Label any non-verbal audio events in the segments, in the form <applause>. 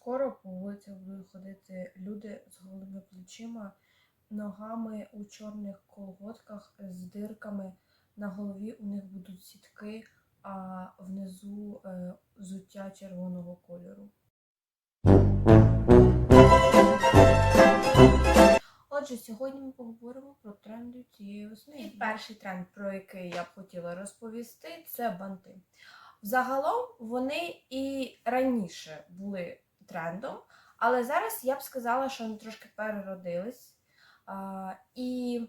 Скоро по вулицях будуть ходити люди з голими плечима, ногами у чорних колготках з дирками. На голові у них будуть сітки, а внизу е, взуття червоного кольору. Отже, сьогодні ми поговоримо про тренди цієї весни. І перший тренд, про який я б хотіла розповісти, це банти. Взагалом вони і раніше були трендом, але зараз я б сказала, що вони трошки переродились. А, і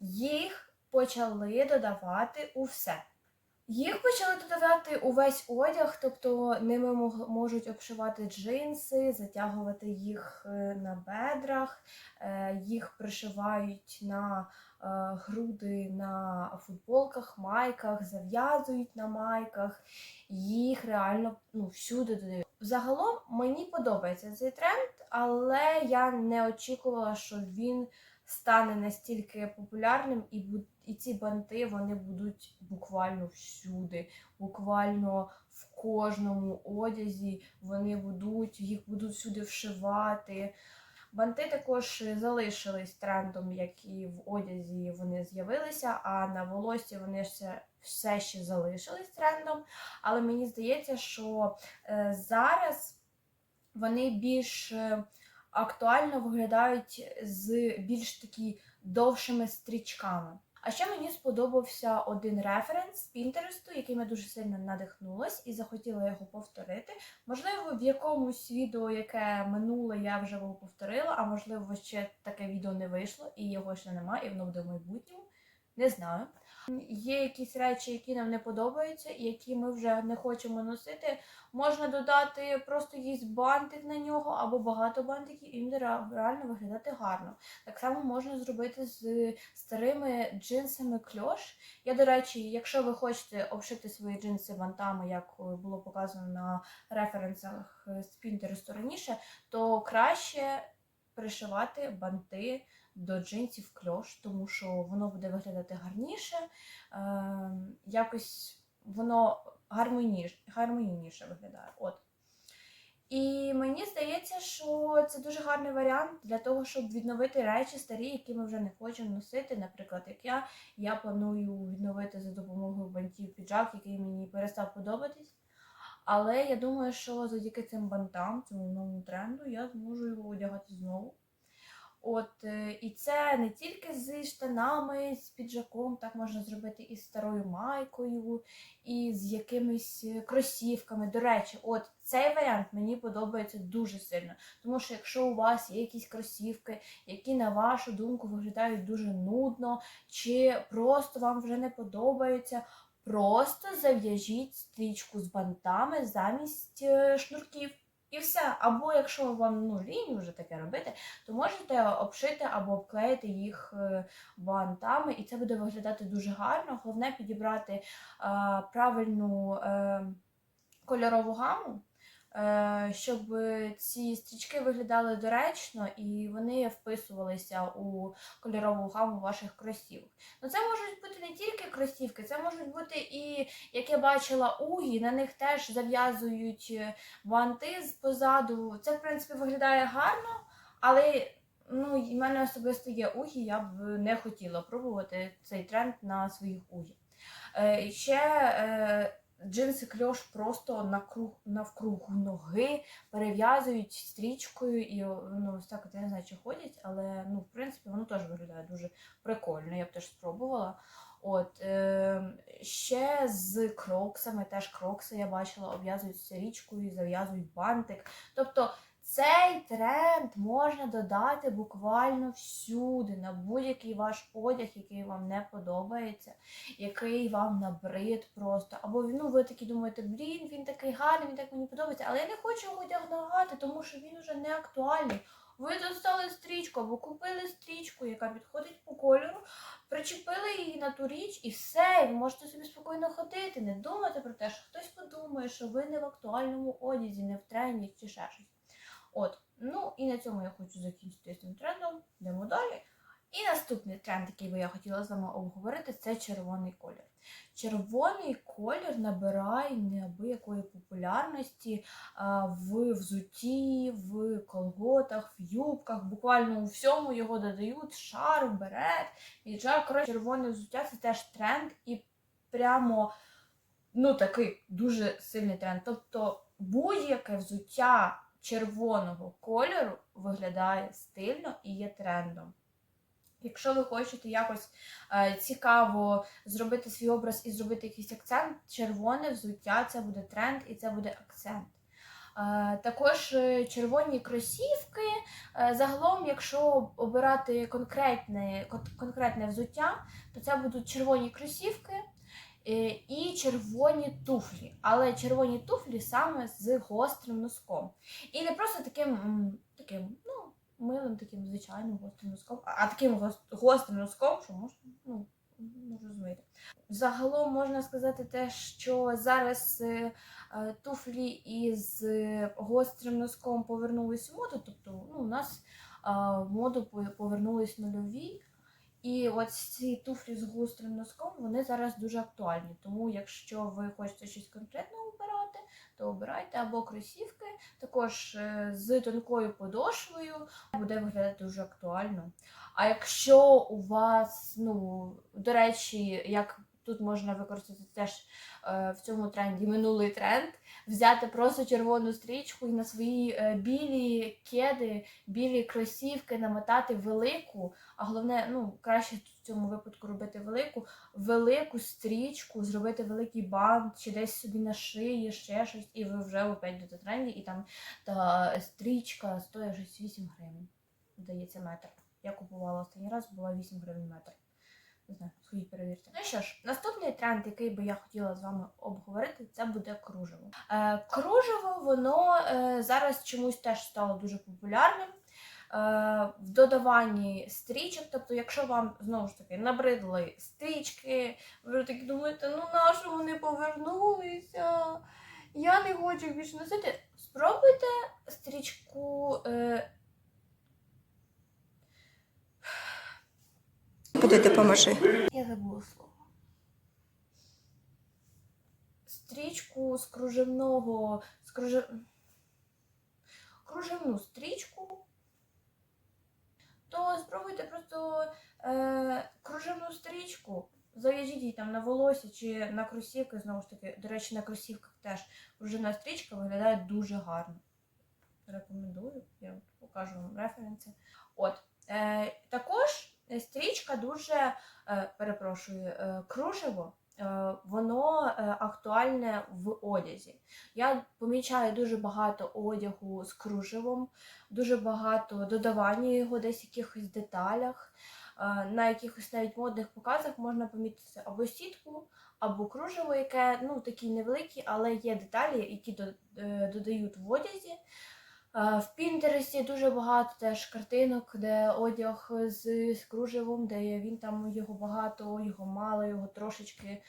їх почали додавати у все. Їх почали додавати у весь одяг, тобто ними можуть обшивати джинси, затягувати їх е, на бедрах, е, їх пришивають на груди на футболках, майках, зав'язують на майках, їх реально ну, всюди додають. Загалом мені подобається цей тренд, але я не очікувала, що він стане настільки популярним, і, і ці банти вони будуть буквально всюди, буквально в кожному одязі вони будуть, їх будуть всюди вшивати. Банти також залишились трендом, як і в одязі вони з'явилися, а на волоссі вони все, все ще залишились трендом. Але мені здається, що е, зараз вони більш е, актуально виглядають з більш такі довшими стрічками. А ще мені сподобався один референс з Пінтересту, яким я дуже сильно надихнулась і захотіла його повторити. Можливо, в якомусь відео, яке минуле, я вже його повторила, а можливо, ще таке відео не вийшло, і його ще немає, і воно буде в майбутньому. Не знаю. Є якісь речі, які нам не подобаються, і які ми вже не хочемо носити. Можна додати просто якийсь бантик на нього або багато бантиків, і він реально виглядати гарно. Так само можна зробити з старими джинсами кльош. Я, до речі, якщо ви хочете обшити свої джинси бантами, як е, було показано на референсах е, з Pinterest раніше, то краще пришивати банти до джинсів кльош, тому що воно буде виглядати гарніше, е, якось воно гармоніш, гармонійніше виглядає. От. І мені здається, що це дуже гарний варіант для того, щоб відновити речі старі, які ми вже не хочемо носити. Наприклад, як я, я планую відновити за допомогою бантів піджак, який мені перестав подобатись. Але я думаю, що завдяки цим бантам, цьому новому тренду, я зможу його одягати знову. От, е, і це не тільки з штанами, з піджаком, так можна зробити і з старою майкою, і з якимись е, кросівками. До речі, от цей варіант мені подобається дуже сильно. Тому що якщо у вас є якісь кросівки, які, на вашу думку, виглядають дуже нудно, чи просто вам вже не подобаються, просто зав'яжіть стрічку з бантами замість е, шнурків. І все. Або якщо вам ну, лінь вже таке робити, то можете обшити або обклеїти їх е, бантами, і це буде виглядати дуже гарно. Головне підібрати е, правильну е, кольорову гаму, щоб ці стрічки виглядали доречно і вони вписувалися у кольорову гаму ваших кросівок. Ну, це можуть бути не тільки кросівки, це можуть бути і, як я бачила, угі, на них теж зав'язують е, банти з позаду. Це, в принципі, виглядає гарно, але ну, в мене особисто є угі, я б не хотіла пробувати цей тренд на своїх угі. Е, ще е, джинси кльош просто накруг, навкруг ноги перев'язують стрічкою і ну, ось так, я не знаю, чи ходять, але ну, в принципі воно теж виглядає дуже прикольно. Я б теж спробувала. От, е, ще з кроксами, теж крокси я бачила, обв'язують стрічкою, зав'язують бантик. Тобто цей тренд можна додати буквально всюди, на будь-який ваш одяг, який вам не подобається, який вам набрид просто. Або ну, ви такі думаєте, блін, він такий гарний, він так мені подобається, але я не хочу його одягнути, тому що він вже не актуальний. Ви достали стрічку або купили стрічку, яка підходить по кольору, причепили її на ту річ і все, і ви можете собі спокійно ходити, не думати про те, що хтось подумає, що ви не в актуальному одязі, не в тренді чи ще щось. От, ну і на цьому я хочу закінчити цим трендом. Йдемо далі. І наступний тренд, який би я хотіла з вами обговорити, це червоний колір. Червоний колір набирає неабиякої популярності в взутті, в колготах, в юбках, буквально у всьому його додають шарф, берет, піджак. Коротше, червоне взуття це теж тренд і прямо ну, такий дуже сильний тренд. Тобто будь-яке взуття червоного кольору виглядає стильно і є трендом. Якщо ви хочете якось е, цікаво зробити свій образ і зробити якийсь акцент, червоне взуття це буде тренд і це буде акцент. Е, також е, червоні кросівки. Загалом, якщо обирати конкретне, конкретне взуття, то це будуть червоні кросівки і червоні туфлі. Але червоні туфлі саме з гострим носком. І не просто таким, таким ну, милим, таким звичайним гострим носком, а таким гос- гострим носком, що можна, ну, розумієте. Загалом можна сказати те, що зараз е, е, туфлі із е, гострим носком повернулись в моду. Тобто ну, у нас е, в моду по- повернулись нульові. І от ці туфлі з гострим носком вони зараз дуже актуальні. Тому, якщо ви хочете щось конкретно обирати, то обирайте або кросівки, також е, з тонкою подошвою буде виглядати дуже актуально. А якщо у вас, ну, до речі, як тут можна використати теж е, в цьому тренді минулий тренд, взяти просто червону стрічку і на свої е, білі кеди, білі кросівки намотати велику, а головне, ну, краще в цьому випадку робити велику, велику стрічку, зробити великий бант, чи десь собі на шиї, ще щось, і ви вже опять в тренді, і там та стрічка стоїть щось 8 гривень. Здається, метр. Я купувала останній раз, була 8 гривень метр. Не знаю, сходіть перевірте. Ну що ж, наступний тренд, який би я хотіла з вами обговорити, це буде кружево. Е, кружево, воно е, зараз чомусь теж стало дуже популярним. Е, в додаванні стрічок, тобто, якщо вам знову ж таки набридли стрічки, ви такі думаєте, ну нащо вони повернулися? Я не хочу їх більше носити. Спробуйте стрічку. Е, Куди допоможи? Я забула слово. Стрічку з кружевного. З кружев... Кружевну стрічку. То спробуйте просто е, кружевну стрічку. Зав'яжіть її там на волосся чи на кросівки, знову ж таки, до речі, на кросівках теж кружевна стрічка виглядає дуже гарно. Рекомендую, я покажу вам референси. От. Е, також стрічка дуже, е, перепрошую, е, кружево, е, воно е, актуальне в одязі. Я помічаю дуже багато одягу з кружевом, дуже багато додавання його десь в якихось деталях. Е, На якихось навіть модних показах можна помітити або сітку, або кружево, яке ну такі невеликі, але є деталі, які е, додають в одязі. Е, В Пінтересті дуже багато теж картинок, де одяг з, з кружевом, де він там його багато, його мало, його трошечки. Е,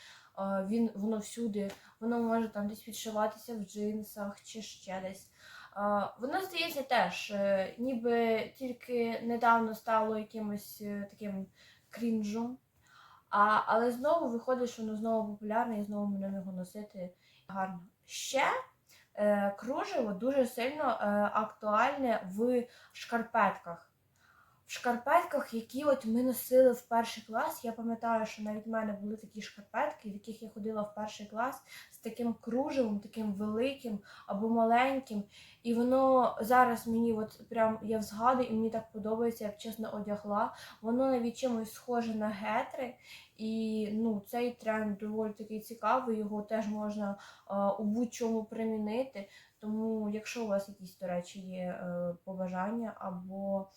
Він воно всюди, воно може там десь відшиватися в джинсах чи ще десь. Е, Воно здається теж, ніби тільки недавно стало якимось таким крінжом. А, але знову виходить, що воно знову популярне і знову будемо його носити гарно. Ще кружево дуже сильно е, актуальне в шкарпетках. В шкарпетках, які от ми носили в перший клас. Я пам'ятаю, що навіть в мене були такі шкарпетки, в яких я ходила в перший клас з таким кружевом, таким великим або маленьким. І воно зараз мені от прям я згадую, і мені так подобається, як чесно одягла. Воно навіть чимось схоже на гетри. І ну, цей тренд доволі такий цікавий, його теж можна е, у будь-чому примінити. Тому, якщо у вас якісь, до речі, є е, побажання або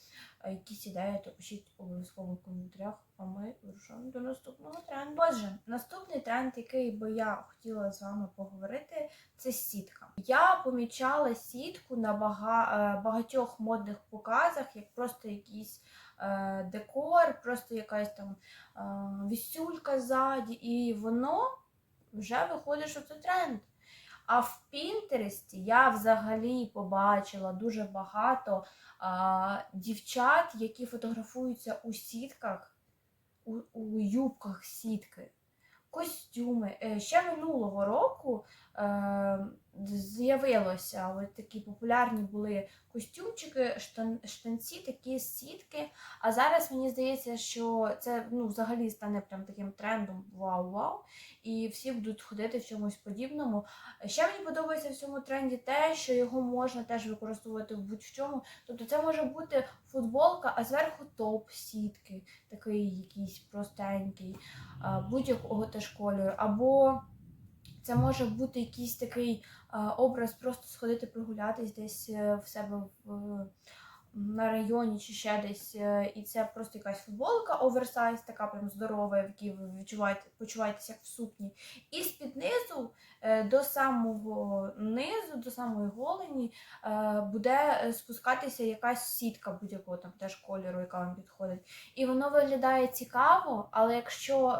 е, якісь ідеї, то пишіть обов'язково в коментарях, а ми вирушаємо до наступного тренду. Отже, наступний тренд, який би я хотіла з вами поговорити, це сітка. Я помічала сітку на е, багатьох модних показах, як просто якийсь декор, просто якась там вісюлька ззаді, і воно вже виходить, що це тренд. А в Пінтересті я взагалі побачила дуже багато а, дівчат, які фотографуються у сітках, у, у юбках сітки, костюми. Е, Ще минулого року з'явилося от такі популярні були костюмчики, штан, штанці, такі сітки. А зараз мені здається, що це ну, взагалі стане прям таким трендом вау-вау. І всі будуть ходити в чомусь подібному. Ще мені подобається в цьому тренді те, що його можна теж використовувати в будь-в чому. Тобто це може бути футболка, а зверху топ сітки, такий якийсь простенький, будь-якого теж кольору. Або це може бути якийсь такий образ, просто сходити прогулятись десь е, в себе в. На районі чи ще десь, е, і це просто якась футболка оверсайз, така прям здорова, в якій ви відчуваєте, почуваєтесь як в сукні. І з-під низу е, до самого низу, до самої голені е, буде спускатися якась сітка будь-якого там теж кольору, яка вам підходить. І воно виглядає цікаво, але якщо,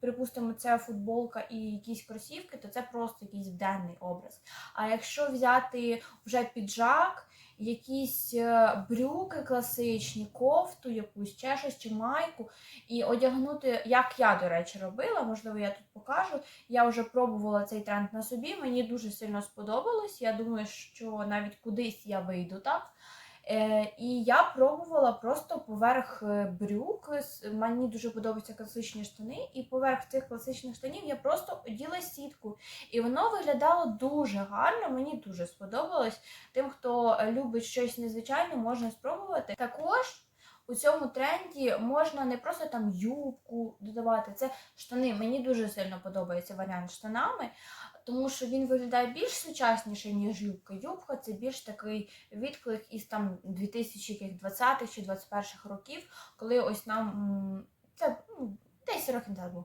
припустимо, це футболка і якісь кросівки, то це просто якийсь денний образ. А якщо взяти вже піджак, якісь е, брюки класичні, кофту якусь, ще щось чи майку, і одягнути, як я, до речі, робила, можливо, я тут покажу. Я вже пробувала цей тренд на собі, мені дуже сильно сподобалось. Я думаю, що навіть кудись я вийду так. Е, і я пробувала просто поверх е, брюк. Мені дуже подобаються класичні штани, і поверх цих класичних штанів я просто оділа сітку. І воно виглядало дуже гарно, мені дуже сподобалось. Тим, хто е, любить щось незвичайне, можна спробувати. Також у цьому тренді можна не просто там юбку додавати, це штани. Мені дуже сильно подобається варіант штанами, тому що він виглядає більш сучасніше, ніж юбка. Юбка це більш такий відклик із там 2020 чи 21 років, коли ось нам це ну, 10 років був.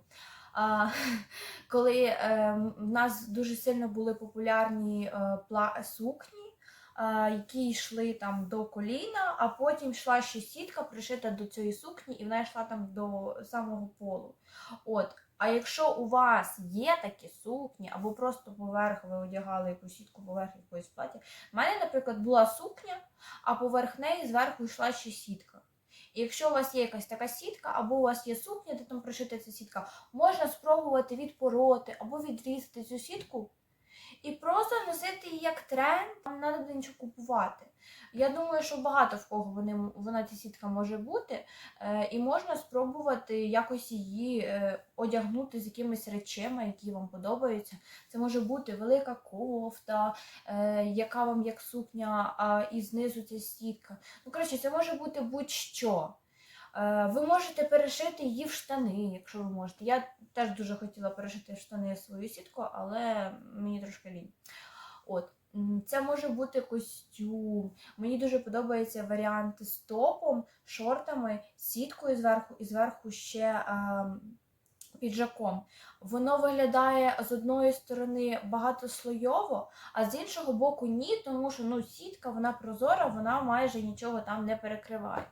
А, <laughs> коли е, в нас дуже сильно були популярні е, пла- сукні, е, які йшли там до коліна, а потім йшла ще сітка, пришита до цієї сукні, і вона йшла там до самого полу. От. А якщо у вас є такі сукні, або просто поверх ви одягали якусь сітку поверх якоїсь плаття. У мене, наприклад, була сукня, а поверх неї зверху йшла ще сітка. І якщо у вас є якась така сітка, або у вас є сукня, де там пришита ця сітка, можна спробувати відпороти або відрізати цю сітку і просто носити її як тренд, вам не треба нічого купувати. Я думаю, що багато в кого вони, вона ця сітка може бути, е, і можна спробувати якось її е, одягнути з якимись речами, які вам подобаються. Це може бути велика кофта, е, яка вам як сукня, а і знизу ця сітка. Ну, коротше, це може бути будь-що. Е, Ви можете перешити її в штани, якщо ви можете. Я теж дуже хотіла перешити в штани свою сітку, але мені трошки лінь. От. Це може бути костюм. Мені дуже подобаються варіанти з топом, шортами, сіткою зверху і зверху ще ем, піджаком. Воно виглядає з одної сторони багатослойово, а з іншого боку ні, тому що ну, сітка вона прозора, вона майже нічого там не перекриває.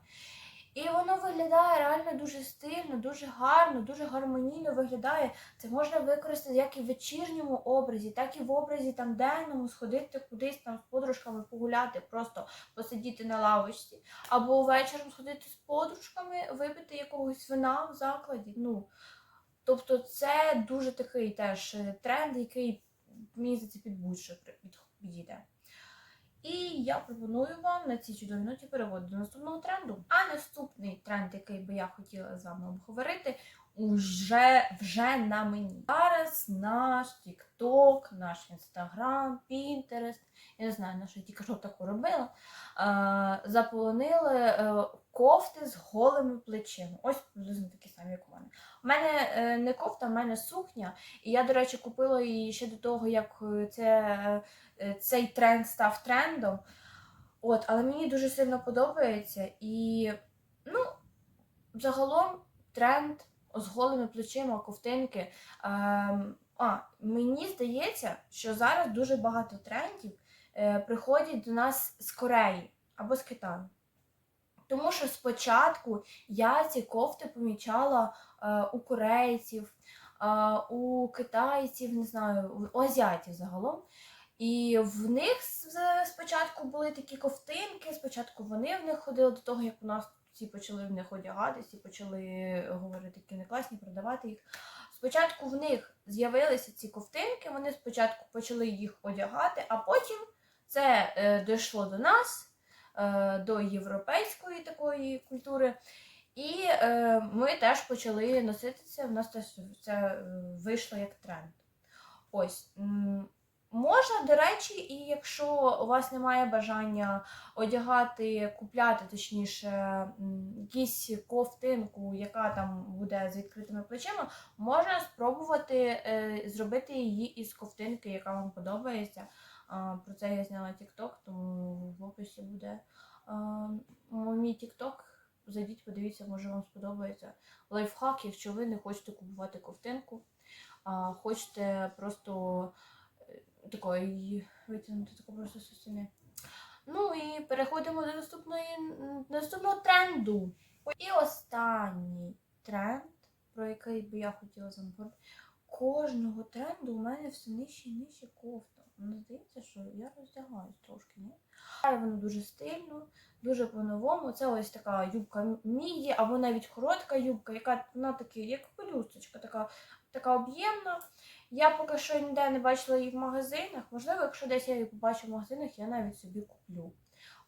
І воно виглядає реально дуже стильно, дуже гарно, дуже гармонійно виглядає. Це можна використати як і в вечірньому образі, так і в образі там денному, сходити кудись там з подружками погуляти, просто посидіти на лавочці. Або вечором сходити з подружками, випити якогось вина в закладі. Ну, тобто це дуже такий теж е, тренд, який мені здається під будь-що підійде. І я пропоную вам на цій чудовій ноті переходити до наступного тренду. А наступний тренд, який би я хотіла з вами обговорити, уже вже на мені. Зараз наш TikTok, наш Instagram, Pinterest, я не знаю, на що я тільки що таку робила, е, заполонили е, кофти з голими плечима. Ось приблизно такі самі, як у мене. У мене е, не кофта, в мене сукня. І я, до речі, купила її ще до того, як це, цей тренд став трендом. От, але мені дуже сильно подобається. І, ну, загалом тренд з голими плечима, ковтинки. Ем, а, мені здається, що зараз дуже багато трендів е, приходять до нас з Кореї або з Китаю. Тому що спочатку я ці кофти помічала е, у корейців а, у китайців, не знаю, у азіатів загалом. І в них спочатку були такі ковтинки, спочатку вони в них ходили до того, як у нас всі почали в них одягатись і почали говорити, які вони класні, продавати їх. Спочатку в них з'явилися ці ковтинки, вони спочатку почали їх одягати, а потім це е, дійшло до нас, е, до європейської такої культури. І е, ми теж почали носити це. В нас це е, вийшло як тренд. Ось. Можна, до речі, і якщо у вас немає бажання одягати, купляти, точніше, якісь ковтинку, яка там буде з відкритими плечима, можна спробувати е, зробити її із ковтинки, яка вам подобається. Про це я зняла TikTok, тому в описі буде мій TikTok. Зайдіть, подивіться, може вам сподобається. Лайфхак, якщо ви не хочете купувати ковтинку, а хочете просто такої витягнути таку просто з. Ну і переходимо до наступної, наступного тренду. І останній тренд, про який би я хотіла з вами поговорити. Кожного тренду у мене все нижче і нижче кофта. Мені здається, що я роздягаюсь трошки, ні? Воно дуже стильно, дуже по-новому. Це ось така юбка міді, або навіть коротка юбка, яка вона таки, як пелюсточка, така, така об'ємна. Я поки що ніде не бачила її в магазинах. Можливо, якщо десь я її побачу в магазинах, я навіть собі куплю.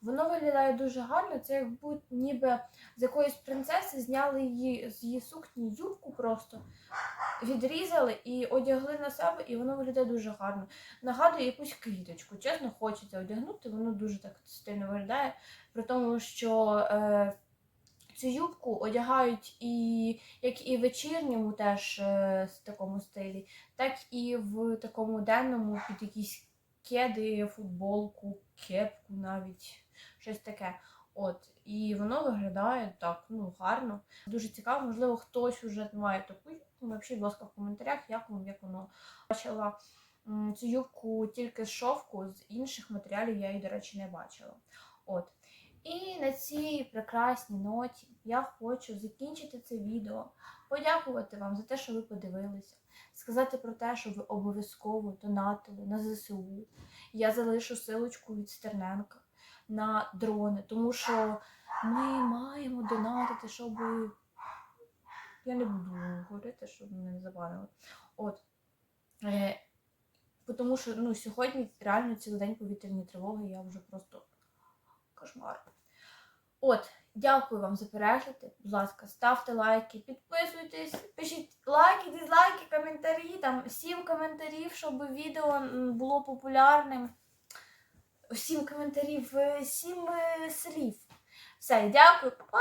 Воно виглядає дуже гарно. Це як будь ніби з якоїсь принцеси зняли її з її сукні юбку просто, відрізали і одягли на себе, і воно виглядає дуже гарно. Нагадує якусь квіточку. Чесно, хочеться одягнути, воно дуже так стильно виглядає. При тому, що е, цю юбку одягають і як і в вечірньому теж е, в такому стилі, так і в такому денному під якісь кеди, футболку, кепку навіть щось таке. От, і воно виглядає так, ну, гарно. Дуже цікаво, можливо, хтось уже має таку юбку. Напишіть, будь ласка, в коментарях, як вам, як воно бачила цю юбку тільки з шовку, з інших матеріалів я її, до речі, не бачила. От. І на цій прекрасній ноті я хочу закінчити це відео, подякувати вам за те, що ви подивилися, сказати про те, що ви обов'язково донатили на ЗСУ. Я залишу силочку від Стерненка на дрони, тому що ми маємо донатити, щоб. Я не буду говорити, щоб мене не забанили. От. Е, тому що ну, сьогодні реально цілий день повітряні тривоги, я вже просто кошмар. От, дякую вам за перегляди. Будь ласка, ставте лайки, підписуйтесь, пишіть лайки, дизлайки, коментарі, там сім коментарів, щоб відео було популярним. Сім коментарів, е, сім е, слів. Все, дякую. Па!